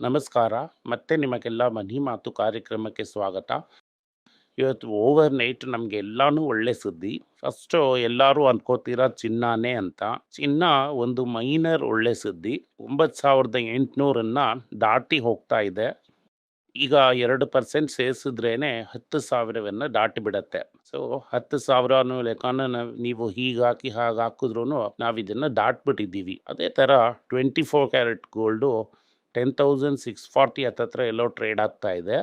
ನಮಸ್ಕಾರ. ಮತ್ತೆ ನಿಮಗೆಲ್ಲ ಮನಿ ಮಾತು ಕಾರ್ಯಕ್ರಮಕ್ಕೆ ಸ್ವಾಗತ. ಇವತ್ತು ಓವರ್ ನೈಟ್ ನಮಗೆ ಎಲ್ಲಾನು ಒಳ್ಳೆ ಸುದ್ದಿ. ಫಸ್ಟ್ ಎಲ್ಲರೂ ಅನ್ಕೋತೀರಾ ಚಿನ್ನಾನೇ ಅಂತ. ಚಿನ್ನ ಒಂದು ಮೈನರ್ ಒಳ್ಳೆ ಸುದ್ದಿ. ಒಂಬತ್ತು ಸಾವಿರದ ಎಂಟುನೂರನ್ನ ದಾಟಿ ಹೋಗ್ತಾ ಇದೆ. ಈಗ ಎರಡು ಪರ್ಸೆಂಟ್ ಸೇರಿಸಿದ್ರೇನೆ ಹತ್ತು ಸಾವಿರವನ್ನು ದಾಟಿ ಬಿಡತ್ತೆ. ಸೊ ಹತ್ತು ಸಾವಿರ ಅನ್ನೋ ಲೆಕ್ಕನ ನೀವು ಹೀಗೆ ಹಾಕಿ ಹಾಗೆ ಹಾಕಿದ್ರು ನಾವು ಇದನ್ನ ದಾಟ್ಬಿಟ್ಟಿದ್ದೀವಿ. ಅದೇ ಥರ twenty four carat gold ten thousand six forty ಹತ್ತತ್ರ ಎಲ್ಲೋ ಟ್ರೇಡ್ ಆಗ್ತಾ ಇದೆ.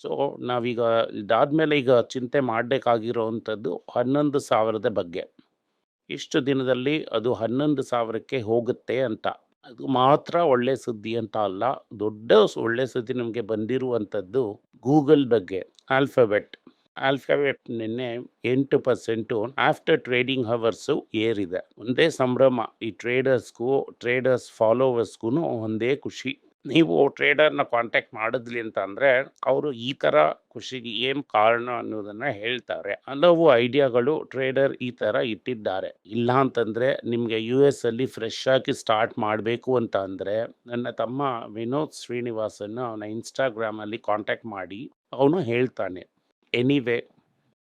ಸೊ ನಾವೀಗ ಇದಾದ್ಮೇಲೆ ಈಗ ಚಿಂತೆ ಮಾಡಬೇಕಾಗಿರೋವಂಥದ್ದು ಹನ್ನೊಂದು ಸಾವಿರದ ಬಗ್ಗೆ. ಇಷ್ಟು ದಿನದಲ್ಲಿ ಅದು ಹನ್ನೊಂದು ಸಾವಿರಕ್ಕೆ ಹೋಗುತ್ತೆ ಅಂತ. ಅದು ಮಾತ್ರ ಒಳ್ಳೆ ಸುದ್ದಿ ಅಂತ ಅಲ್ಲ, ದೊಡ್ಡ ಒಳ್ಳೆ ಸುದ್ದಿ ನಮಗೆ ಬಂದಿರುವಂಥದ್ದು ಗೂಗಲ್ ಬಗ್ಗೆ, ಆಲ್ಫಾಬೆಟ್. ನಿನ್ನೆ ಎಂಟು ಪರ್ಸೆಂಟು ಆಫ್ಟರ್ ಟ್ರೇಡಿಂಗ್ ಹವರ್ಸು ಏರಿದೆ. ಒಂದೇ ಸಂಭ್ರಮ, ಈ ಟ್ರೇಡರ್ಸ್ಗೂ ಟ್ರೇಡರ್ಸ್ ಫಾಲೋವರ್ಸ್ಗೂ ಒಂದೇ ಖುಷಿ. ನೀವು ಟ್ರೇಡರ್ನ ಕಾಂಟ್ಯಾಕ್ಟ್ ಮಾಡಿದ್ಲಿ ಅಂತ ಅಂದರೆ, ಅವರು ಈ ಥರ ಖುಷಿಗೆ ಏನು ಕಾರಣ ಅನ್ನೋದನ್ನು ಹೇಳ್ತಾರೆ. ಹಲವು ಐಡಿಯಾಗಳು ಟ್ರೇಡರ್ ಈ ಥರ ಇಟ್ಟಿದ್ದಾರೆ. ಇಲ್ಲ ಅಂತಂದರೆ, ನಿಮಗೆ ಯು ಎಸ್ ಅಲ್ಲಿ ಫ್ರೆಶ್ ಆಗಿ ಸ್ಟಾರ್ಟ್ ಮಾಡಬೇಕು ಅಂತ ಅಂದರೆ, ನನ್ನ ತಮ್ಮ ವಿನೋದ್ ಶ್ರೀನಿವಾಸನ್ನು ಅವನ ಇನ್ಸ್ಟಾಗ್ರಾಮಲ್ಲಿ ಕಾಂಟ್ಯಾಕ್ಟ್ ಮಾಡಿ, ಅವನು ಹೇಳ್ತಾನೆ. ಎನಿವೇ,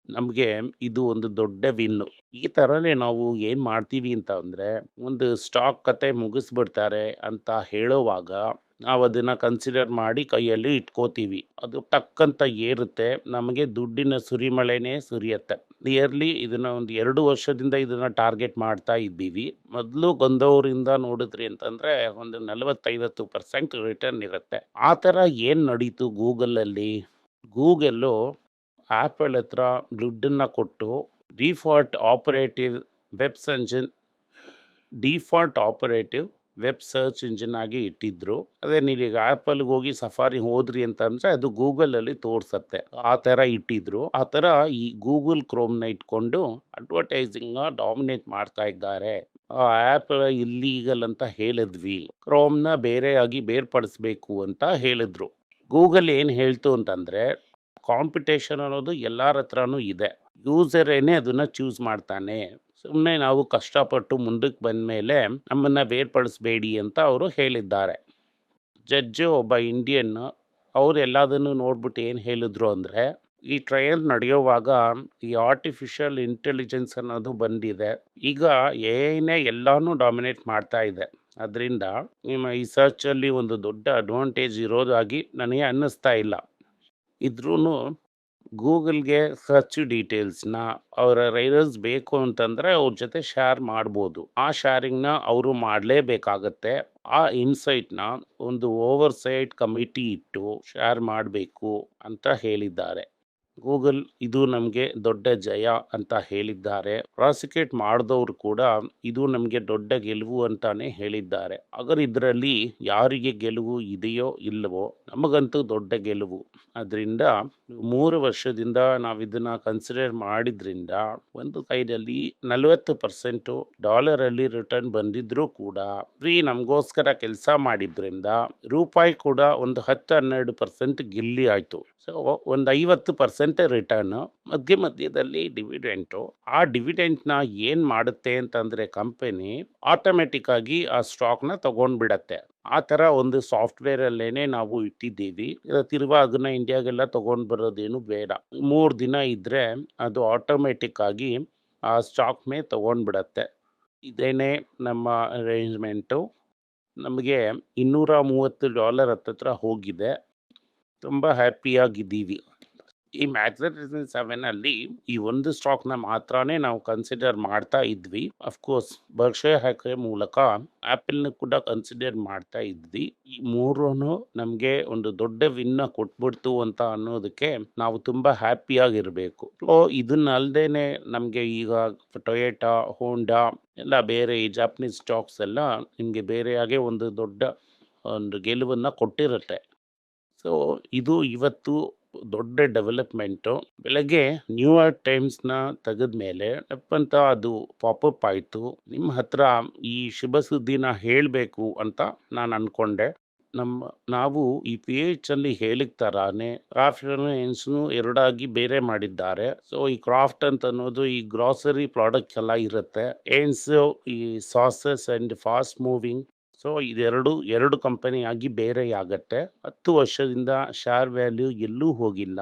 ನಮಗೆ ಇದು ಒಂದು ದೊಡ್ಡ ವಿನ್ನು ಈ ಥರನೇ ನಾವು ಏನು ಮಾಡ್ತೀವಿ ಅಂತ ಅಂದರೆ, ಒಂದು ಸ್ಟಾಕ್ ಕತೆ ಮುಗಿಸ್ಬಿಡ್ತಾರೆ ಅಂತ ಹೇಳುವಾಗ ನಾವು ಅದನ್ನು ಕನ್ಸಿಡರ್ ಮಾಡಿ ಕೈಯಲ್ಲಿ ಇಟ್ಕೋತೀವಿ. ಅದು ಟಕ್ಕಂತ ಏರುತ್ತೆ. ನಮಗೆ ದುಡ್ಡಿನ ಸುರಿಮಳೆನೇ ಸುರಿಯತ್ತೆ. ನಿಯರ್ಲಿ ಇದನ್ನು ಒಂದು ಎರಡು ವರ್ಷದಿಂದ ಇದನ್ನು ಟಾರ್ಗೆಟ್ ಮಾಡ್ತಾ ಇದ್ದೀವಿ. ಮೊದಲು ಗೊಂದವರಿಂದ ನೋಡಿದ್ರಿ ಅಂತಂದರೆ, ಒಂದು ನಲವತ್ತೈವತ್ತು ಪರ್ಸೆಂಟ್ ರಿಟರ್ನ್ ಇರುತ್ತೆ. ಆ ಥರ ಏನು ನಡೀತು ಗೂಗಲಲ್ಲಿ ಗೂಗಲ್ಲು ಆ್ಯಪಲ್ ಹತ್ರ ದುಡ್ಡನ್ನು ಕೊಟ್ಟು default operative web engine default operative web search engine ಆಗಿ ಇಟ್ಟಿದ್ರು. ಅದೇ ನೀವೀಗ ಆ್ಯಪಲ್ಗೆ ಹೋಗಿ ಸಫಾರಿ ಹೋದ್ರಿ ಅಂತಂದರೆ ಅದು ಗೂಗಲಲ್ಲಿ ತೋರಿಸತ್ತೆ. ಆ ಥರ ಇಟ್ಟಿದ್ರು. ಆ ಥರ ಈ ಗೂಗಲ್ ಕ್ರೋಮ್ನ ಇಟ್ಕೊಂಡು ಅಡ್ವರ್ಟೈಸಿಂಗ್ನ ಡಾಮಿನೇಟ್ ಮಾಡ್ತಾ ಇದ್ದಾರೆ. ಆ ಆ್ಯಪ್ ಇಲ್ಲೀಗಲ್ ಅಂತ ಹೇಳಿದ್ವಿ. ಕ್ರೋಮ್ನ ಬೇರೆಯಾಗಿ ಬೇರ್ಪಡಿಸ್ಬೇಕು ಅಂತ ಹೇಳಿದ್ರು. ಗೂಗಲ್ ಏನು ಹೇಳ್ತು ಅಂತಂದರೆ ಕಾಂಪಿಟೇಷನ್ ಅನ್ನೋದು ಎಲ್ಲರ ಹತ್ರನೂ ಇದೆ. ಯೂಸರೇನೇ ಅದನ್ನು ಚೂಸ್ ಮಾಡ್ತಾನೆ ಸುಮ್ಮನೆ ನಾವು ಕಷ್ಟಪಟ್ಟು ಮುಂದಕ್ಕೆ ಬಂದ ಮೇಲೆ ನಮ್ಮನ್ನು ಬೇರ್ಪಡಿಸ್ಬೇಡಿ ಅಂತ ಅವರು ಹೇಳಿದ್ದಾರೆ. ಜಡ್ಜು ಒಬ್ಬ ಇಂಡಿಯನ್, ಅವರು ಎಲ್ಲದನ್ನು ನೋಡ್ಬಿಟ್ಟು ಏನು ಹೇಳಿದ್ರು ಅಂದರೆ, ಈ ಟ್ರಯಲ್ ನಡೆಯುವಾಗ ಈ ಆರ್ಟಿಫಿಷಿಯಲ್ ಇಂಟೆಲಿಜೆನ್ಸ್ ಅನ್ನೋದು ಬಂದಿದೆ. ಈಗ ಏನೇ ಎಲ್ಲನೂ ಡಾಮಿನೇಟ್ ಮಾಡ್ತಾ ಇದೆ. ಅದರಿಂದ ನಿಮ್ಮ ಈ ಸರ್ಚಲ್ಲಿ ಒಂದು ದೊಡ್ಡ ಅಡ್ವಾಂಟೇಜ್ ಇರೋದಾಗಿ ನನಗೆ ಅನ್ನಿಸ್ತಾ ಇಲ್ಲ. ಇದ್ರೂ ಗೂಗಲ್ಗೆ ಸರ್ಚ್ ಡೀಟೇಲ್ಸ್ನ ಅವರ ರೈಡರ್ಸ್ ಬೇಕು ಅಂತಂದರೆ ಅವ್ರ ಜೊತೆ ಶೇರ್ ಮಾಡ್ಬೋದು. ಆ ಶೇರಿಂಗ್ನ ಅವರು ಮಾಡಲೇಬೇಕಾಗತ್ತೆ. ಆ ಇನ್ಸೈಟ್ನ ಒಂದು ಓವರ್ ಸೈಟ್ ಕಮಿಟಿ ಇಟ್ಟು ಶೇರ್ ಮಾಡಬೇಕು ಅಂತ ಹೇಳಿದ್ದಾರೆ. ಗೂಗಲ್ ಇದು ನಮಗೆ ದೊಡ್ಡ ಜಯ ಅಂತ ಹೇಳಿದ್ದಾರೆ. ಪ್ರಾಸಿಕ್ಯೂಟ್ ಮಾಡಿದವರು ಕೂಡ ಇದು ನಮಗೆ ದೊಡ್ಡ ಗೆಲುವು ಅಂತಾನೆ ಹೇಳಿದ್ದಾರೆ. ಅಗರ್ ಇದರಲ್ಲಿ ಯಾರಿಗೆ ಗೆಲುವು ಇದೆಯೋ ಇಲ್ಲವೋ ನಮಗಂತೂ ದೊಡ್ಡ ಗೆಲುವು. ಅದರಿಂದ ಮೂರು ವರ್ಷದಿಂದ ನಾವು ಇದನ್ನ ಕನ್ಸಿಡರ್ ಮಾಡಿದ್ರಿಂದ ಒಂದು ಕೈದಲ್ಲಿ ನಲವತ್ತು ಪರ್ಸೆಂಟು ಡಾಲರಲ್ಲಿ ರಿಟರ್ನ್ ಬಂದಿದ್ರೂ ಕೂಡ ಫ್ರೀ ನಮಗೋಸ್ಕರ ಕೆಲಸ ಮಾಡಿದ್ರಿಂದ ರೂಪಾಯಿ ಕೂಡ ಒಂದು ಹತ್ತು ಹನ್ನೆರಡು ಪರ್ಸೆಂಟ್ ಗಿಲ್ಲಿ ಆಯಿತು. ಸೊ ಒಂದು ಐವತ್ತು ಪರ್ಸೆಂಟ್ ರಿಟರ್ನ್ ಮಧ್ಯ ಮಧ್ಯದಲ್ಲಿ ಡಿವಿಡೆಂಟು ಆ ಡಿವಿಡೆಂಟ್ನ ಏನು ಮಾಡುತ್ತೆ ಅಂತಂದರೆ ಕಂಪನಿ ಆಟೋಮೆಟಿಕ್ ಆಗಿ ಆ ಸ್ಟಾಕ್ನ ತಗೊಂಡ್ಬಿಡತ್ತೆ. ಆ ಥರ ಒಂದು ಸಾಫ್ಟ್ವೇರಲ್ಲೇ ನಾವು ಇಟ್ಟಿದ್ದೀವಿ. ತಿರುವಾ ಅದನ್ನ ಇಂಡಿಯಾಗೆಲ್ಲ ತೊಗೊಂಡು ಬರೋದೇನು ಬೇಡ. ಮೂರು ದಿನ ಇದ್ದರೆ ಅದು ಆಟೋಮೆಟಿಕ್ ಆಗಿ ಆ ಸ್ಟಾಕ್ ಮೇ ತೊಗೊಂಡ್ಬಿಡತ್ತೆ. ಇದೇನೇ ನಮ್ಮ ಅರೇಂಜ್ಮೆಂಟು ನಮಗೆ ಇನ್ನೂರ ಮೂವತ್ತು ಡಾಲರ್ ಹತ್ತತ್ರ ಹೋಗಿದೆ. ತುಂಬ ಹ್ಯಾಪಿಯಾಗಿದ್ದೀವಿ ಈ ಮ್ಯಾಗ್ನೆಟಿಸಮ್ ಸೆವೆನ್ ಅಲ್ಲಿ ಈ ಒಂದು ನ ಮಾತ್ರನೇ ನಾವು ಕನ್ಸಿಡರ್ ಮಾಡ್ತಾ ಇದ್ವಿ. ಅಫ್ಕೋರ್ಸ್ ಬರ್ಷಯ ಹಾಕೋ ಮೂಲಕ ಆ್ಯಪಲ್ನ ಕೂಡ ಕನ್ಸಿಡರ್ ಮಾಡ್ತಾ ಇದ್ವಿ. ಈ ಮೂರೂ ನಮಗೆ ಒಂದು ದೊಡ್ಡ ವಿನ್ನ ಕೊಟ್ಬಿಡ್ತು ಅಂತ ಅನ್ನೋದಕ್ಕೆ ನಾವು ತುಂಬ ಹ್ಯಾಪಿಯಾಗಿರಬೇಕು ಸೊ ಇದನ್ನಲ್ದೇನೆ ನಮಗೆ ಈಗ ಟೊಯೇಟಾ ಹೋಂಡಾ ಎಲ್ಲ ಬೇರೆ ಈ ಜಾಪನೀಸ್ ಸ್ಟಾಕ್ಸ್ ಎಲ್ಲ ನಿಮಗೆ ಬೇರೆಯಾಗೆ ಒಂದು ದೊಡ್ಡ ಒಂದು ಗೆಲುವನ್ನು ಕೊಟ್ಟಿರುತ್ತೆ. ಸೊ ಇದು ಇವತ್ತು ದೊಡ್ಡ ಡೆವಲಪ್ಮೆಂಟು. ಬೆಳಗ್ಗೆ ನ್ಯೂಯಾರ್ಕ್ ಟೈಮ್ಸ್ನ ತೆಗೆದ್ಮೇಲೆ ಅಂತ ಅದು ಪಾಪಪ್ ಆಯಿತು. ನಿಮ್ಮ ಹತ್ರ ಈ ಶುಭ ಸುದ್ದಿನ ಹೇಳಬೇಕು ಅಂತ ನಾನು ಅಂದ್ಕೊಂಡೆ ನಮ್ಮ ನಾವು ಈ ಪಿ ಎಚ್ ಅಲ್ಲಿ ಹೇಳಿದ ಥರಾನೇ ಕ್ರಾಫ್ಟ್ ಎನ್ಸ್ನು ಎರಡಾಗಿ ಬೇರೆ ಮಾಡಿದ್ದಾರೆ. ಸೊ ಈ ಕ್ರಾಫ್ಟ್ ಅಂತ ಅನ್ನೋದು ಈ ಗ್ರಾಸರಿ ಪ್ರಾಡಕ್ಟ್ ಎಲ್ಲ ಇರುತ್ತೆ. ಏನ್ಸ್ ಈ sauces and fast moving so, ಇದೆರಡು, ಎರಡು ಕಂಪನಿ ಆಗಿ ಬೇರೆಯಾಗತ್ತೆ. ಹತ್ತು ವರ್ಷದಿಂದ ಶೇರ್ ವ್ಯಾಲ್ಯೂ ಎಲ್ಲೂ ಹೋಗಿಲ್ಲ.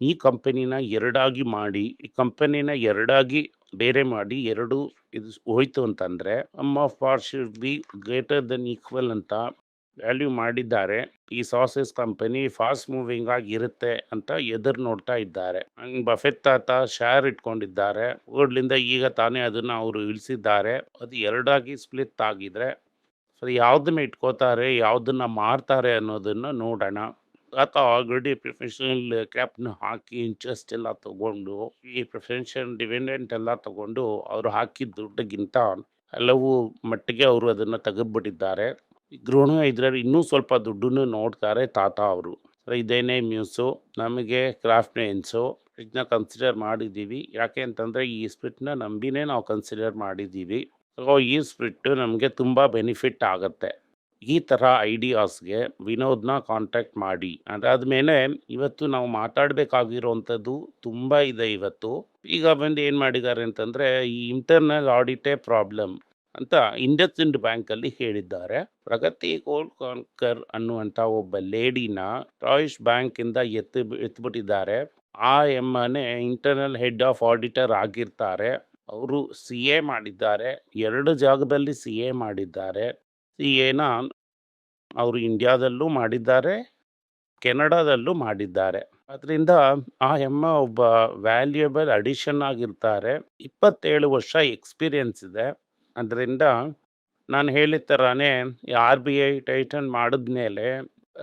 ಈ ಕಂಪನಿನ ಎರಡಾಗಿ ಮಾಡಿ, ಈ ಕಂಪನಿನ ಎರಡಾಗಿ ಬೇರೆ ಮಾಡಿ, ಎರಡು ಇದು ಹೋಯ್ತು ಅಂತಂದ್ರೆ ಅಮ್ of part should be greater than equal ಅಂತ ವ್ಯಾಲ್ಯೂ ಮಾಡಿದ್ದಾರೆ. ಈ ಸಾಸಸ್ ಕಂಪನಿ ಫಾಸ್ಟ್ ಮೂವಿಂಗ್ ಆಗಿ ಇರುತ್ತೆ ಅಂತ ಎದುರು ನೋಡ್ತಾ ಇದ್ದಾರೆ. ಬಫೆತ್ ತಾತ ಶೇರ್ ಇಟ್ಕೊಂಡಿದ್ದಾರೆ. ಓಡ್ಲಿಂದ ಈಗ ತಾನೇ ಅದನ್ನ ಅವರು ಇಳಿಸಿದ್ದಾರೆ. ಅದು ಎರಡಾಗಿ ಸ್ಪ್ಲಿತ್ ಆಗಿದ್ರೆ ಸೊ ಯಾವ್ದನ್ನ ಇಟ್ಕೋತಾರೆ, ಯಾವ್ದನ್ನ ಮಾರ್ತಾರೆ ಅನ್ನೋದನ್ನ ನೋಡೋಣ. ಆತ ಆಲ್ರೆಡಿ ಪ್ರೊಫೆಷನಲ್ ಕ್ಯಾಪ್ನ ಹಾಕಿ ಇಂಟ್ರೆಸ್ಟ್ ಎಲ್ಲ ತಗೊಂಡು, ಈ ಪ್ರೊಫೆಷನ್ ಡಿವಿಡೆಂಟ್ ಎಲ್ಲ ತಗೊಂಡು ಅವರು ಹಾಕಿದ ದುಡ್ಡಿಗಿಂತ ಹಲವು ಮಟ್ಟಿಗೆ ಅವರು ಅದನ್ನ ತೆಗೆದ್ಬಿಟ್ಟಿದ್ದಾರೆ. ಗೃಹ ಇದರಲ್ಲಿ ಇನ್ನೂ ಸ್ವಲ್ಪ ದುಡ್ಡನ್ನು ನೋಡ್ತಾರೆ ತಾತ ಅವರು. ಇದೇನೇ ಮ್ಯೂಸು, ನಮಗೆ ಕ್ರಾಫ್ಟ್ ನೇನ್ಸು ಇದನ್ನ ಕನ್ಸಿಡರ್ ಮಾಡಿದ್ದೀವಿ. ಯಾಕೆ ಅಂತಂದರೆ ಈ ಸ್ಪಿಟ್ನ ನಂಬಿನೇ ನಾವು ಕನ್ಸಿಡರ್ ಮಾಡಿದ್ದೀವಿ. ಸೊ ಈ ಸ್ಪ್ರಿಟ್ಟು ನಮಗೆ ತುಂಬ ಬೆನಿಫಿಟ್ ಆಗುತ್ತೆ. ಈ ಥರ ಐಡಿಯಾಸ್ಗೆ ವಿನೋದ್ನ ಕಾಂಟ್ಯಾಕ್ಟ್ ಮಾಡಿ. ಅದಾದಮೇಲೆ ಇವತ್ತು ನಾವು ಮಾತಾಡಬೇಕಾಗಿರೋವಂಥದ್ದು ತುಂಬ ಇದೆ ಇವತ್ತು. ಈಗ ಬಂದು ಏನು ಮಾಡಿದ್ದಾರೆ ಅಂತಂದರೆ ಈ ಇಂಟರ್ನಲ್ ಆಡಿಟೇ ಪ್ರಾಬ್ಲಮ್ ಅಂತ ಇಂಡಸ್ ಇಂಡ್ ಬ್ಯಾಂಕಲ್ಲಿ ಹೇಳಿದ್ದಾರೆ. ಪ್ರಗತಿ ಕಾನ್ಕರ್ ಅನ್ನುವಂಥ ಒಬ್ಬ ಲೇಡಿನ ಟಾಯ್ಸ್ ಬ್ಯಾಂಕಿಂದ ಎತ್ತು, ಎತ್ಬಿಟ್ಟಿದ್ದಾರೆ. ಆ ಎಮ್ಮನೆ ಇಂಟರ್ನಲ್ ಹೆಡ್ ಆಫ್ ಆಡಿಟರ್ ಆಗಿರ್ತಾರೆ. ಅವರು ಸಿ ಎ ಮಾಡಿದ್ದಾರೆ. ಎರಡು ಜಾಗದಲ್ಲಿ ಸಿ ಎ ಮಾಡಿದ್ದಾರೆ. ಸಿ ಎನ ಅವರು ಇಂಡಿಯಾದಲ್ಲೂ ಮಾಡಿದ್ದಾರೆ, ಕೆನಡಾದಲ್ಲೂ ಮಾಡಿದ್ದಾರೆ. ಅದರಿಂದ ಆ ಎಮ್ಮ ಒಬ್ಬ ವ್ಯಾಲ್ಯೂಯಬಲ್ ಅಡಿಷನ್ ಆಗಿರ್ತಾರೆ. ಇಪ್ಪತ್ತೇಳು ವರ್ಷ ಎಕ್ಸ್ಪೀರಿಯನ್ಸ್ ಇದೆ. ಅದರಿಂದ ನಾನು ಹೇಳಿದ ಥರನೇ ಆರ್ ಬಿ ಐ ಟೈಟನ್ ಮಾಡಿದ್ಮೇಲೆ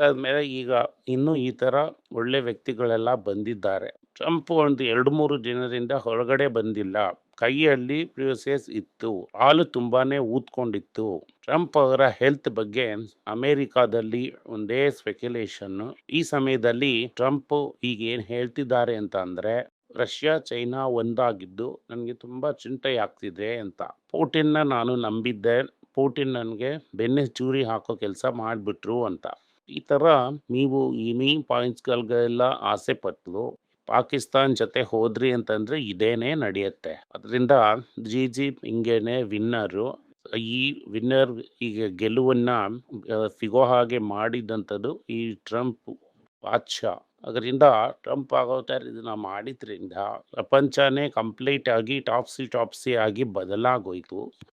ಆದಮೇಲೆ ಈಗ ಇನ್ನೂ ಈ ಥರ ಒಳ್ಳೆ ವ್ಯಕ್ತಿಗಳೆಲ್ಲ ಬಂದಿದ್ದಾರೆ. ಟ್ರಂಪ್ ಒಂದು ಎರಡು ಮೂರು ದಿನದಿಂದ ಹೊರಗಡೆ ಬಂದಿಲ್ಲ. ಕೈಯಲ್ಲಿ ಪ್ರಿಯೂಸಸ್ ಇತ್ತು, ಹಾಲು ತುಂಬಾನೇ ಊದ್ಕೊಂಡಿತ್ತು. ಟ್ರಂಪ್ ಅವರ ಹೆಲ್ತ್ ಬಗ್ಗೆ ಅಮೆರಿಕಾದಲ್ಲಿ ಒಂದೇ ಸ್ಪೆಕ್ಯುಲೇಷನ್ ಈ ಸಮಯದಲ್ಲಿ ಟ್ರಂಪ್ ಈಗ ಏನ್ ಹೇಳ್ತಿದ್ದಾರೆ ಅಂತ ಅಂದ್ರೆ, ರಷ್ಯಾ, ಚೈನಾ ಒಂದಾಗಿದ್ದು ನನಗೆ ತುಂಬಾ ಚಿಂತೆ ಆಗ್ತಿದೆ ಅಂತ. ಪೂಟಿನ್ನ ನಾನು ನಂಬಿದ್ದೆ. ಪೂಟಿನ್ ನನಗೆ ಬೆನ್ನೆ ಚೂರಿ ಹಾಕೋ ಕೆಲಸ ಮಾಡಿಬಿಟ್ರು ಅಂತ. ಈ ಥರ ನೀವು ಈ ಮೀ ಪಾಯಿಂಟ್ಸ್ಗಳಿಗೆಲ್ಲ ಆಸೆ ಪಟ್ಟು ಪಾಕಿಸ್ತಾನ್ ಜೊತೆ ಹೋದ್ರಿ ಅಂತಂದ್ರೆ ಇದೇನೇ ನಡೆಯುತ್ತೆ. ಅದರಿಂದ ಜಿ ಜಿ ಹಿಂಗೇನೆ ವಿನ್ನರು ಈ ವಿನ್ನರ್ ಈಗ ಗೆಲುವನ್ನ ಸಿಗೋ ಹಾಗೆ ಮಾಡಿದಂಥದ್ದು ಈ ಟ್ರಂಪ್ ಬಾದ್ಶಾ. ಅದರಿಂದ ಟ್ರಂಪ್ ಆಗೋತಾರ ಇದನ್ನ ಮಾಡಿದ್ರಿಂದ ಪ್ರಪಂಚನೇ ಕಂಪ್ಲೀಟ್ ಆಗಿ, ಟಾಪ್ಸಿ ಟಾಪ್ಸಿ ಆಗಿ ಬದಲಾಗೋಯ್ತು.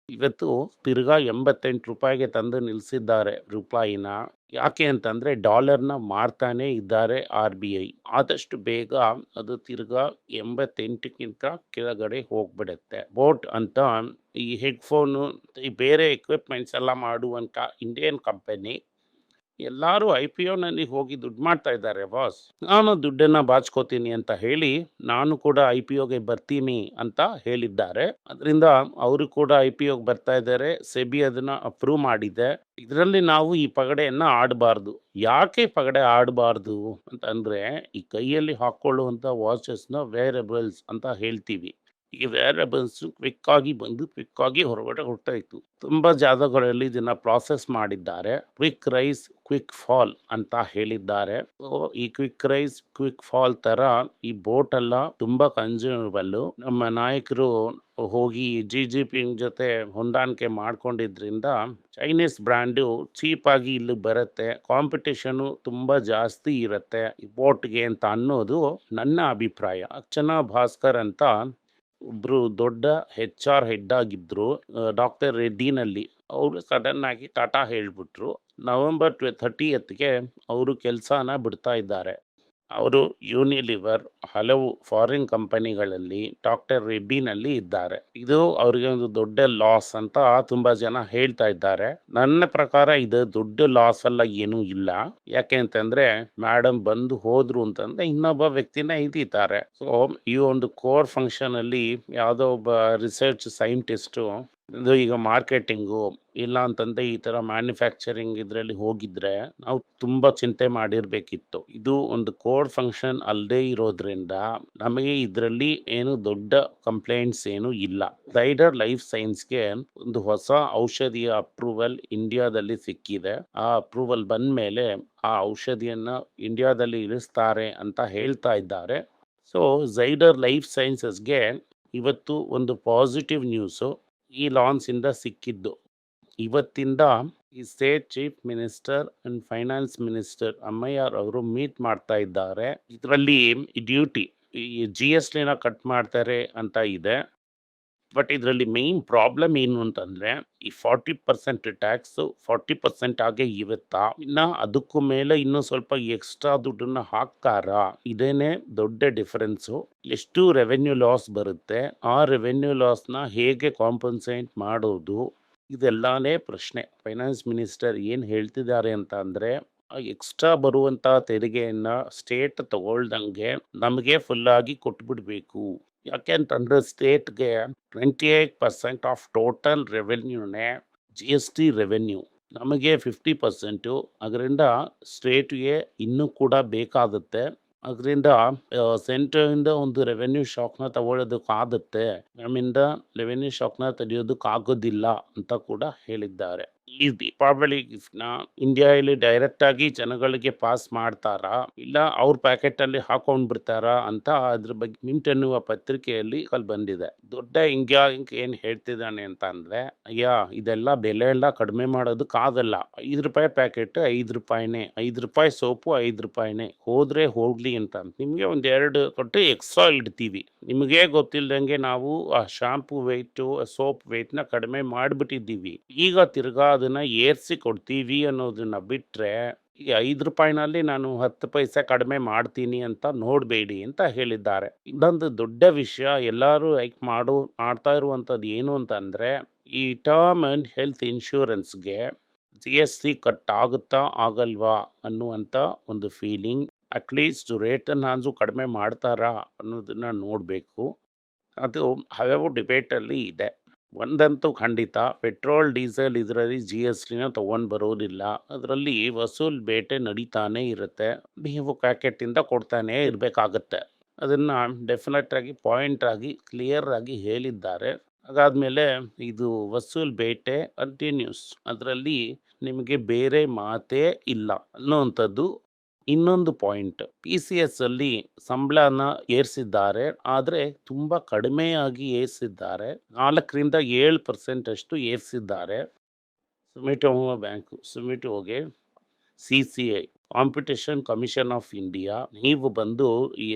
ಇವತ್ತು ತಿರ್ಗಾ ಎಂಬತ್ತೆಂಟು ರೂಪಾಯಿಗೆ ತಂದು ನಿಲ್ಲಿಸಿದ್ದಾರೆ ರೂಪಾಯಿನ. ಯಾಕೆ ಅಂತಂದರೆ ಡಾಲರ್ನ ಮಾರ್ತಾನೆ ಇದ್ದಾರೆ ಆರ್ ಬಿ ಐ. ಆದಷ್ಟು ಬೇಗ ಅದು ತಿರ್ಗಾ ಎಂಬತ್ತೆಂಟಕ್ಕಿಂತ ಕೆಳಗಡೆ ಹೋಗ್ಬಿಡುತ್ತೆ. ಬೋಟ್ ಅಂತ ಈ ಹೆಡ್ಫೋನು, ಈ ಬೇರೆ ಎಕ್ವಿಪ್ಮೆಂಟ್ಸ್ ಎಲ್ಲ ಮಾಡುವಂಥ ಇಂಡಿಯನ್ ಕಂಪನಿ ಎಲ್ಲರೂ ಐ ಪಿ ಒನಲ್ಲಿ ಹೋಗಿ ದುಡ್ಡು ಮಾಡ್ತಾ ಇದ್ದಾರೆ, ಬಾಸ್. ನಾನು ದುಡ್ಡನ್ನು ಬಾಚ್ಕೋತೀನಿ ಅಂತ ಹೇಳಿ ನಾನು ಕೂಡ ಐ ಪಿ ಒಗೆ ಬರ್ತೀನಿ ಅಂತ ಹೇಳಿದ್ದಾರೆ. ಅದರಿಂದ ಅವರು ಕೂಡ ಐ ಪಿ ಒಗೆ ಬರ್ತಾ ಇದ್ದಾರೆ, ಸೆಬಿ ಅದನ್ನ ಅಪ್ರೂವ್ ಮಾಡಿದೆ. ಇದರಲ್ಲಿ ನಾವು ಈ ಪಗಡೆಯನ್ನ ಆಡಬಾರ್ದು. ಯಾಕೆ ಪಗಡೆ ಆಡಬಾರ್ದು ಅಂತಂದ್ರೆ, ಈ ಕೈಯಲ್ಲಿ ಹಾಕ್ಕೊಳ್ಳುವಂಥ ವಾಚಸ್ನ ವೇರಬಲ್ಸ್ ಅಂತ ಹೇಳ್ತೀವಿ. ಈ ಬಸ್ಸು ಕ್ವಿಕ್ ಆಗಿ ಬಂದು ಕ್ವಿಕ್ ಆಗಿ ಹೊರಗಡೆ ಹೋಗ್ತಾ ಇತ್ತು. ತುಂಬಾ ಜಾಗಗಳಲ್ಲಿ ಇದನ್ನ ಪ್ರಾಸೆಸ್ ಮಾಡಿದ್ದಾರೆ. ಕ್ವಿಕ್ ರೈಸ್ ಕ್ವಿಕ್ ಫಾಲ್ ಅಂತ ಹೇಳಿದ್ದಾರೆ. ಈ ಕ್ವಿಕ್ ರೈಸ್ ಕ್ವಿಕ್ ಫಾಲ್ ತರ ಈ ಬೋಟ್ ಎಲ್ಲ ತುಂಬಾ ಕನ್ಸ್ಯೂಮಬಲ್ ನಮ್ಮ ನಾಯಕರು ಹೋಗಿ ಜಿ ಜಿ ಪಿ ಜೊತೆ ಹೊಂದಾಣಿಕೆ ಮಾಡ್ಕೊಂಡಿದ್ರಿಂದ ಚೈನೀಸ್ ಬ್ರ್ಯಾಂಡು ಚೀಪ್ ಆಗಿ ಇಲ್ಲಿ ಬರುತ್ತೆ. ಕಾಂಪಿಟೇಷನ್ ತುಂಬಾ ಜಾಸ್ತಿ ಇರುತ್ತೆ ಈ ಬೋಟ್ಗೆ ಅಂತ ಅನ್ನೋದು ನನ್ನ ಅಭಿಪ್ರಾಯ. ಅರ್ಚನಾ ಭಾಸ್ಕರ್ ಅಂತ ಒಬ್ರು ದೊಡ್ಡ ಹೆಚ್ ಆರ್ ಹೆಡ್ ಆಗಿದ್ರು ಡಾಕ್ಟರ್ ರೆಡ್ಡಿನಲ್ಲಿ. ಅವರು ಸಡನ್ ಆಗಿ ಟಾಟಾ ಹೇಳಿಬಿಟ್ರು ನವೆಂಬರ್ ಟ್ವೆ ಥರ್ಟಿಯತ್ಗೆ ಅವರು ಕೆಲಸನ ಬಿಡ್ತಾ ಇದ್ದಾರೆ. ಅವರು ಯೂನಿಲಿವರ್ ಹಲವು ಫಾರಿನ್ ಕಂಪನಿಗಳಲ್ಲಿ ಡಾಕ್ಟರ್ ರೆಡ್ಡಿನಲ್ಲಿ ಇದ್ದಾರೆ. ಇದು ಅವರಿಗೆ ಒಂದು ದೊಡ್ಡ ಲಾಸ್ ಅಂತ ತುಂಬಾ ಜನ ಹೇಳ್ತಾ ಇದ್ದಾರೆ. ನನ್ನ ಪ್ರಕಾರ ಇದು ದೊಡ್ಡ ಲಾಸ್ ಅಲ್ಲ, ಏನೂ ಇಲ್ಲ. ಯಾಕೆ ಅಂತಂದ್ರೆ ಮೇಡಮ್ ಬಂದು ಹೋದ್ರು ಅಂತಂದ್ರೆ ಇನ್ನೊಬ್ಬ ವ್ಯಕ್ತಿನ ಇದ್ದಾರೆ ಸೊ ಈ ಒಂದು ಕೋರ್ ಫಂಕ್ಷನ್ ಅಲ್ಲಿ ಯಾವುದೋ ಒಬ್ಬ ರಿಸರ್ಚ್ ಸೈಂಟಿಸ್ಟು ಇದು ಈಗ ಮಾರ್ಕೆಟಿಂಗು ಇಲ್ಲ ಅಂತಂದರೆ ಈ ಥರ ಮ್ಯಾನುಫ್ಯಾಕ್ಚರಿಂಗ್ ಇದರಲ್ಲಿ ಹೋಗಿದ್ರೆ ನಾವು ತುಂಬ ಚಿಂತೆ ಮಾಡಿರಬೇಕಿತ್ತು. ಇದು ಒಂದು ಕೋಡ್ ಫಂಕ್ಷನ್ ಅಲ್ಲದೆ ಇರೋದ್ರಿಂದ ನಮಗೆ ಇದರಲ್ಲಿ ಏನು ದೊಡ್ಡ ಕಂಪ್ಲೇಂಟ್ಸ್ ಏನು ಇಲ್ಲ. ರೈಡರ್ ಲೈಫ್ ಸೈನ್ಸ್ಗೆ ಒಂದು ಹೊಸ ಔಷಧಿಯ ಅಪ್ರೂವಲ್ ಇಂಡಿಯಾದಲ್ಲಿ ಸಿಕ್ಕಿದೆ. ಆ ಅಪ್ರೂವಲ್ ಬಂದ ಮೇಲೆ ಆ ಔಷಧಿಯನ್ನು ಇಂಡಿಯಾದಲ್ಲಿ ಇಳಿಸ್ತಾರೆ ಅಂತ ಹೇಳ್ತಾ ಇದ್ದಾರೆ. ಸೊ, ಝೈಡರ್ ಲೈಫ್ ಸೈನ್ಸಸ್ಗೆ ಇವತ್ತು ಒಂದು ಪಾಸಿಟಿವ್ ನ್ಯೂಸು ಈ ಲಾನ್ಸ್ ಇಂದ ಸಿಕ್ಕಿದ್ದು. ಇವತ್ತಿಂದ ಈ state chief minister and finance minister ಅಮ್ಮಯ್ಯರ್ ಅವರು ಮೀಟ್ ಮಾಡ್ತಾ ಇದ್ದಾರೆ. ಇದರಲ್ಲಿ ಡ್ಯೂಟಿ ಈ ಜಿ ಎಸ್ ಟಿನ ಕಟ್ ಮಾಡ್ತಾರೆ ಅಂತ ಇದೆ. ಬಟ್ ಇದರಲ್ಲಿ ಮೇನ್ ಪ್ರಾಬ್ಲಮ್ ಏನು ಅಂತಂದರೆ, ಈ forty percent tax forty percent ಆಗೇ ಇವತ್ತಾ ಇನ್ನು ಅದಕ್ಕೂ ಮೇಲೆ ಇನ್ನೂ ಸ್ವಲ್ಪ ಎಕ್ಸ್ಟ್ರಾ ದುಡ್ಡನ್ನು ಹಾಕ್ತಾರ? ಇದೇನೆ ದೊಡ್ಡ ಡಿಫರೆನ್ಸು ಎಷ್ಟು ರೆವೆನ್ಯೂ ಲಾಸ್ ಬರುತ್ತೆ? ಆ ರೆವೆನ್ಯೂ ಲಾಸ್ನ ಹೇಗೆ ಕಾಂಪನ್ಸೇಟ್ ಮಾಡೋದು? ಇದೆಲ್ಲಾನೇ ಪ್ರಶ್ನೆ. ಫೈನಾನ್ಸ್ ಮಿನಿಸ್ಟರ್ ಏನು ಹೇಳ್ತಿದ್ದಾರೆ ಅಂತ ಅಂದರೆ ಎಕ್ಸ್ಟ್ರಾ ಬರುವಂಥ ತೆರಿಗೆಯನ್ನು ಸ್ಟೇಟ್ ತಗೊಳ್ದಂಗೆ ನಮಗೆ ಫುಲ್ಲಾಗಿ ಕೊಟ್ಬಿಡ್ಬೇಕು. ಯಾಕೆ ಅಂತಂದರೆ ಸ್ಟೇಟ್ಗೆ twenty eight percent of total ರೆವೆನ್ಯೂನೇ G S T revenue ನಮಗೆ ಫಿಫ್ಟಿ ಪರ್ಸೆಂಟು ಅದರಿಂದ ಸ್ಟೇಟ್ಗೆ ಇನ್ನೂ ಕೂಡ ಬೇಕಾಗುತ್ತೆ. ಅದರಿಂದ ಸೆಂಟ್ರಿಂದ ಒಂದು ರೆವೆನ್ಯೂ ಶಾಕ್ನ ತಗೊಳ್ಳೋದಕ್ಕಾಗುತ್ತೆ ನಮ್ಮಿಂದ ರೆವೆನ್ಯೂ ಶಾಕ್ನ ತೆಗೆಯೋದಕ್ಕಾಗೋದಿಲ್ಲ ಅಂತ ಕೂಡ ಹೇಳಿದ್ದಾರೆ. ಈ ದೀಪಾವಳಿ ಗಿಫ್ಟ್ನ ಇಂಡಿಯಾದಲ್ಲಿ ಡೈರೆಕ್ಟ್ ಆಗಿ ಜನಗಳಿಗೆ ಪಾಸ್ ಮಾಡ್ತಾರಾ? ಇಲ್ಲ ಅವ್ರ ಪ್ಯಾಕೆಟ್ ಅಲ್ಲಿ ಹಾಕೊಂಡ್ ಬಿಡ್ತಾರಾ ಅಂತ ಅದ್ರ ಬಗ್ಗೆ ಮಿಂಟ್ ಎನ್ನುವ ಪತ್ರಿಕೆಯಲ್ಲಿ ಅಲ್ಲಿ ಬಂದಿದೆ. ದೊಡ್ಡ ಇಂಡಿಯಾ ಇಂಕ್ ಏನ್ ಹೇಳ್ತಿದ್ದಾನೆ ಅಂತ ಅಂದ್ರೆ, ಅಯ್ಯ, ಇದೆಲ್ಲ ಬೆಲೆ ಎಲ್ಲ ಕಡಿಮೆ ಮಾಡೋದಕ್ಕಾಗಲ್ಲ ಐದು ರೂಪಾಯಿ ಪ್ಯಾಕೆಟ್ ಐದು ರೂಪಾಯಿನೇ, ಐದು ರೂಪಾಯಿ ಸೋಪು ಐದು ರೂಪಾಯಿನೇ, ಹೋದ್ರೆ ಹೋಗ್ಲಿ ಅಂತ. ನಿಮ್ಗೆ ಒಂದ್ ಎರಡು ಕೊಟ್ಟು ಎಕ್ಸ್ಟ್ರಾ ಇಡ್ತೀವಿ. ನಿಮಗೆ ಗೊತ್ತಿಲ್ಲದಂಗೆ ನಾವು ಆ ಶಾಂಪು ವೆಯ್ಟು ಸೋಪ್ ವೆಯ್ಟ್ನ ಕಡಿಮೆ ಮಾಡಿಬಿಟ್ಟಿದ್ದೀವಿ. ಈಗ ತಿರ್ಗಾ ಅದನ್ನು ಏರ್ಸಿ ಕೊಡ್ತೀವಿ ಅನ್ನೋದನ್ನ ಬಿಟ್ಟರೆ ಈ ಐದು ರೂಪಾಯಿನಲ್ಲಿ ನಾನು ಹತ್ತು ಪೈಸೆ ಕಡಿಮೆ ಮಾಡ್ತೀನಿ ಅಂತ ನೋಡಬೇಡಿ ಅಂತ ಹೇಳಿದ್ದಾರೆ. ಇದೊಂದು ದೊಡ್ಡ ವಿಷಯ ಎಲ್ಲರೂ ಲೈಕ್ ಮಾಡು, ಮಾಡ್ತಾ ಇರುವಂಥದ್ದು ಏನು ಅಂತಂದರೆ ಈ ಟರ್ಮ್ ಆ್ಯಂಡ್ ಹೆಲ್ತ್ ಇನ್ಶೂರೆನ್ಸ್ಗೆ ಜಿ ಎಸ್ ಟಿ ಕಟ್ ಆಗುತ್ತಾ ಆಗಲ್ವಾ ಅನ್ನುವಂಥ ಒಂದು ಫೀಲಿಂಗ್ ಅಟ್ಲೀಸ್ಟ್ ರೇಟನ್ನಾದ್ರೂ ಕಡಿಮೆ ಮಾಡ್ತಾರಾ ಅನ್ನೋದನ್ನು ನೋಡಬೇಕು. ಅದು ಹಲವು ಡಿಬೇಟಲ್ಲಿ ಇದೆ. ಒಂದಂತೂ ಖಂಡಿತ ಪೆಟ್ರೋಲ್ ಡೀಸೆಲ್ ಇದರಲ್ಲಿ ಜಿ ಎಸ್ ಟಿನ ತೊಗೊಂಡು ಬರೋದಿಲ್ಲ. ಅದರಲ್ಲಿ ವಸೂಲ್ ಬೇಟೆ ನಡೀತಾನೆ ಇರುತ್ತೆ. ನೀವು ಪ್ಯಾಕೆಟಿಂದ ಕೊಡ್ತಾನೆ ಇರಬೇಕಾಗತ್ತೆ. ಅದನ್ನು ಡೆಫಿನೆಟ್ಟಾಗಿ ಪಾಯಿಂಟಾಗಿ ಪಾಯಿಂಟ್ ಆಗಿ ಕ್ಲಿಯರ್ ಆಗಿ ಹೇಳಿದ್ದಾರೆ. ಅದಾದಮೇಲೆ ಇದು ವಸೂಲ್ ಬೇಟೆ ಕಂಟಿನ್ಯೂಸ್ ಅದರಲ್ಲಿ ನಿಮಗೆ ಬೇರೆ ಮಾತೇ ಇಲ್ಲ ಅನ್ನೋವಂಥದ್ದು ಇನ್ನೊಂದು ಪಾಯಿಂಟ್. ಪಿ ಸಿ ಎಸ್ ಅಲ್ಲಿ ಸಂಬಳನ ಏರಿಸಿದ್ದಾರೆ, ಆದರೆ ತುಂಬ ಕಡಿಮೆಯಾಗಿ ಏರಿಸಿದ್ದಾರೆ. ನಾಲ್ಕರಿಂದ ಏಳು ಪರ್ಸೆಂಟ್ ಅಷ್ಟು ಏರಿಸಿದ್ದಾರೆ. Sumitomo bank ಸುಮಿಟೋಗೆ C C I competition commission of India ನೀವು ಬಂದು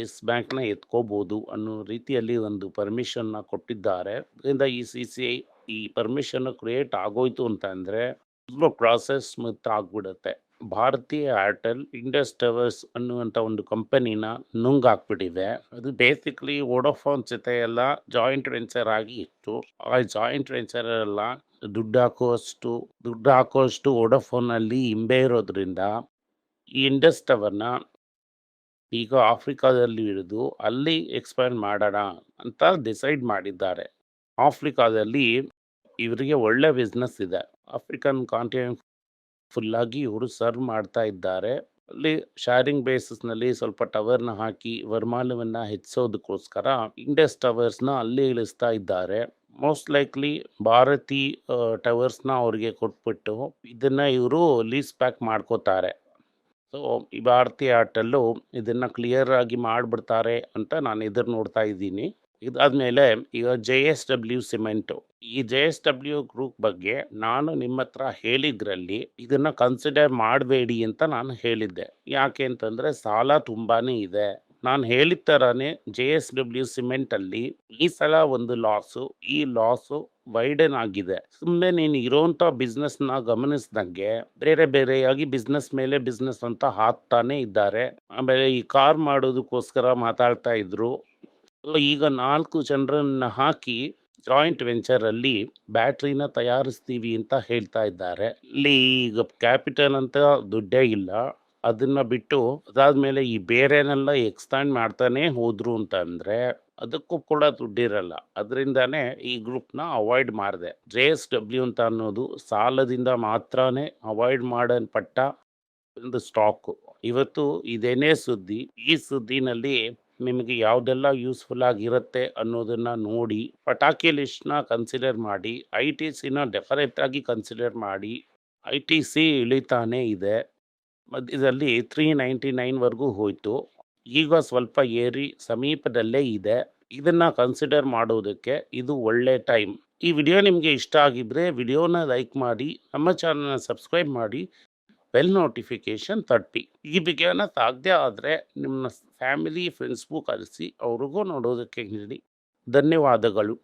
ಎಸ್ ಬ್ಯಾಂಕ್ನ ಎತ್ಕೋಬೋದು ಅನ್ನೋ ರೀತಿಯಲ್ಲಿ ಒಂದು ಪರ್ಮಿಷನ್ನ ಕೊಟ್ಟಿದ್ದಾರೆ. ಅದರಿಂದ ಈ ಸಿ ಸಿ ಐ ಈ ಪರ್ಮಿಷನ್ ಕ್ರಿಯೇಟ್ ಆಗೋಯ್ತು ಅಂತ ಅಂದರೆ ಪ್ರಾಸೆಸ್ ಮತ್ತೆ ಆಗ್ಬಿಡುತ್ತೆ ಭಾರತೀಯ ಏರ್ಟೆಲ್ ಇಂಡಸ್ ಟವರ್ಸ್ ಅನ್ನುವಂಥ ಒಂದು ಕಂಪನಿನ ನುಂಗಾಕ್ಬಿಟ್ಟಿದೆ ಅದು ಬೇಸಿಕಲಿ ವೋಡೋಫೋನ್ ಜೊತೆ ಎಲ್ಲ ಜಾಯಿಂಟ್ ವೆಂಚರ್ ಆಗಿ ಇತ್ತು. ಆ ಜಾಯಿಂಟ್ ವೆಂಚರ್ ಎಲ್ಲ ದುಡ್ಡು ಹಾಕುವಷ್ಟು ದುಡ್ಡು ಹಾಕುವಷ್ಟು ವೋಡೋಫೋನಲ್ಲಿ ಹಿಂಬೆ ಇರೋದ್ರಿಂದ ಈ ಇಂಡಸ್ ಟವರ್ನ ಈಗ ಆಫ್ರಿಕಾದಲ್ಲಿ ಹಿಡಿದು ಅಲ್ಲಿ ಎಕ್ಸ್ಪ್ಯಾಂಡ್ ಮಾಡೋಣ ಅಂತ ಡಿಸೈಡ್ ಮಾಡಿದ್ದಾರೆ. ಆಫ್ರಿಕಾದಲ್ಲಿ ಇವರಿಗೆ ಒಳ್ಳೆ ಬಿಸ್ನೆಸ್ ಇದೆ. ಆಫ್ರಿಕನ್ ಕಾಂಟಿನೆಂಟ್ ಫುಲ್ಲಾಗಿ ಇವರು ಸರ್ವ್ ಮಾಡ್ತಾ ಇದ್ದಾರೆ. ಅಲ್ಲಿ ಶಾರಿಂಗ್ ಬೇಸಿಸ್ನಲ್ಲಿ ಸ್ವಲ್ಪ ಟವರ್ನ ಹಾಕಿ ವರಮಾನವನ್ನು ಹೆಚ್ಚಿಸೋದಕ್ಕೋಸ್ಕರ ಇಂಡಸ್ ಟವರ್ಸ್ನ ಅಲ್ಲಿ ಇಳಿಸ್ತಾ ಇದ್ದಾರೆ. ಮೋಸ್ಟ್ ಲೈಕ್ಲಿ ಭಾರತಿ ಟವರ್ಸ್ನ ಅವ್ರಿಗೆ ಕೊಟ್ಬಿಟ್ಟು ಇದನ್ನು ಇವರು ಲೀಸ್ ಪ್ಯಾಕ್ ಮಾಡ್ಕೋತಾರೆ. ಸೊ ಈ ಭಾರತಿ ಆರ್ಟಲ್ಲು ಇದನ್ನು ಕ್ಲಿಯರ್ ಆಗಿ ಮಾಡಿಬಿಡ್ತಾರೆ ಅಂತ ನಾನು ಎದುರು ನೋಡ್ತಾ ಇದ್ದೀನಿ. ಇದಾದ್ಮೇಲೆ ಈಗ ಜೆ ಎಸ್ ಡಬ್ಲ್ಯೂ ಸಿಮೆಂಟು. ಈ ಜೆ ಎಸ್ ಡಬ್ಲ್ಯೂ ಗ್ರೂಪ್ ಬಗ್ಗೆ ನಾನು ನಿಮ್ಮ ಹತ್ರ ಹೇಳಿದ್ರಲ್ಲಿ ಇದನ್ನ ಕನ್ಸಿಡರ್ ಮಾಡಬೇಡಿ ಅಂತ ನಾನು ಹೇಳಿದ್ದೆ. ಯಾಕೆ ಅಂತಂದ್ರೆ ಸಾಲ ತುಂಬಾನೇ ಇದೆ. ನಾನು ಹೇಳಿದ ಥರನೇ ಜೆ ಎಸ್ ಡಬ್ಲ್ಯೂ ಸಿಮೆಂಟಲ್ಲಿ ಈ ಸಲ ಒಂದು ಲಾಸು ಈ ಲಾಸು ವೈಡನ್ ಆಗಿದೆ. ಸುಮ್ಮನೆ ನೀನು ಇರೋಂಥ ಬಿಸ್ನೆಸ್ನ ಗಮನಿಸ್ದಂಗೆ ಬೇರೆ ಬೇರೆಯಾಗಿ ಬಿಸ್ನೆಸ್ ಮೇಲೆ ಬಿಸ್ನೆಸ್ ಅಂತ ಹಾಕ್ತಾನೆ ಇದ್ದಾರೆ. ಆಮೇಲೆ ಈ ಕಾರ್ ಮಾಡೋದಕ್ಕೋಸ್ಕರ ಮಾತಾಡ್ತಾ ಇದ್ರು. ಈಗ ನಾಲ್ಕು ಜನರನ್ನ ಹಾಕಿ ಜಾಯಿಂಟ್ ವೆಂಚರಲ್ಲಿ ಬ್ಯಾಟ್ರಿನ ತಯಾರಿಸ್ತೀವಿ ಅಂತ ಹೇಳ್ತಾ ಇದ್ದಾರೆ. ಇಲ್ಲಿ ಈಗ ಕ್ಯಾಪಿಟಲ್ ಅಂತ ದುಡ್ಡೇ ಇಲ್ಲ. ಅದನ್ನ ಬಿಟ್ಟು ಅದಾದ್ಮೇಲೆ ಈ ಬೇರೆನೆಲ್ಲ ಎಕ್ಸ್ಟ್ಯಾಂಡ್ ಮಾಡ್ತಾನೆ ಹೋದ್ರು ಅಂತ ಅಂದ್ರೆ ಅದಕ್ಕೂ ಕೂಡ ದುಡ್ಡಿರಲ್ಲ. ಅದರಿಂದಾನೇ ಈ ಗ್ರೂಪ್ನ ಅವಾಯ್ಡ್ ಮಾಡಿದೆ. ಜೆ ಎಸ್ ಡಬ್ಲ್ಯೂ ಅಂತ ಅನ್ನೋದು ಸಾಲದಿಂದ ಮಾತ್ರನೇ ಅವಾಯ್ಡ್ ಮಾಡಲ್ಪಟ್ಟ ಒಂದು ಸ್ಟಾಕು. ಇವತ್ತು ಇದೇನೇ ಸುದ್ದಿ, ಈ ಸುದ್ದಿನಲ್ಲಿ ನಿಮಗೆ ಯಾವುದೆಲ್ಲ ಯೂಸ್ಫುಲ್ ಆಗಿರುತ್ತೆ ಅನ್ನೋದನ್ನು ನೋಡಿ ಪಟಾಕಿ ಲಿಸ್ಟ್ನ ಕನ್ಸಿಡರ್ ಮಾಡಿ, ಐ ಟಿ ಸಿನ ಡೆಫರೆಟ್ ಆಗಿ ಕನ್ಸಿಡರ್ ಮಾಡಿ, ಐ ಟಿ ಸಿ ಇಳಿತಾನೇ ಇದೆ. ಮಧ್ಯದಲ್ಲಿ ತ್ರೀ ನೈಂಟಿ ನೈನ್ವರೆಗೂ ಹೋಯಿತು. ಈಗ ಸ್ವಲ್ಪ ಏರಿ ಸಮೀಪದಲ್ಲೇ ಇದೆ. ಇದನ್ನು ಕನ್ಸಿಡರ್ ಮಾಡೋದಕ್ಕೆ ಇದು ಒಳ್ಳೆ ಟೈಮ್ ಈ ವಿಡಿಯೋ ನಿಮಗೆ ಇಷ್ಟ ಆಗಿದ್ದರೆ ವಿಡಿಯೋನ ಲೈಕ್ ಮಾಡಿ, ನಮ್ಮ ಚಾನಲ್ನ ಸಬ್ಸ್ಕ್ರೈಬ್ ಮಾಡಿ ಬೆಲ್ ನೋಟಿಫಿಕೇಷನ್ ತಟ್ಟಿ. ಈ ವಿಡಿಯೋನ ಸಾಧ್ಯ ಆದರೆ ನಿಮ್ಮ ಫ್ಯಾಮಿಲಿ ಫ್ರೆಂಡ್ಸ್ಗೂ ಕಲಿಸಿ ಅವ್ರಿಗೂ ನೋಡೋದಕ್ಕೆ ಹೇಳಿ. ಧನ್ಯವಾದಗಳು.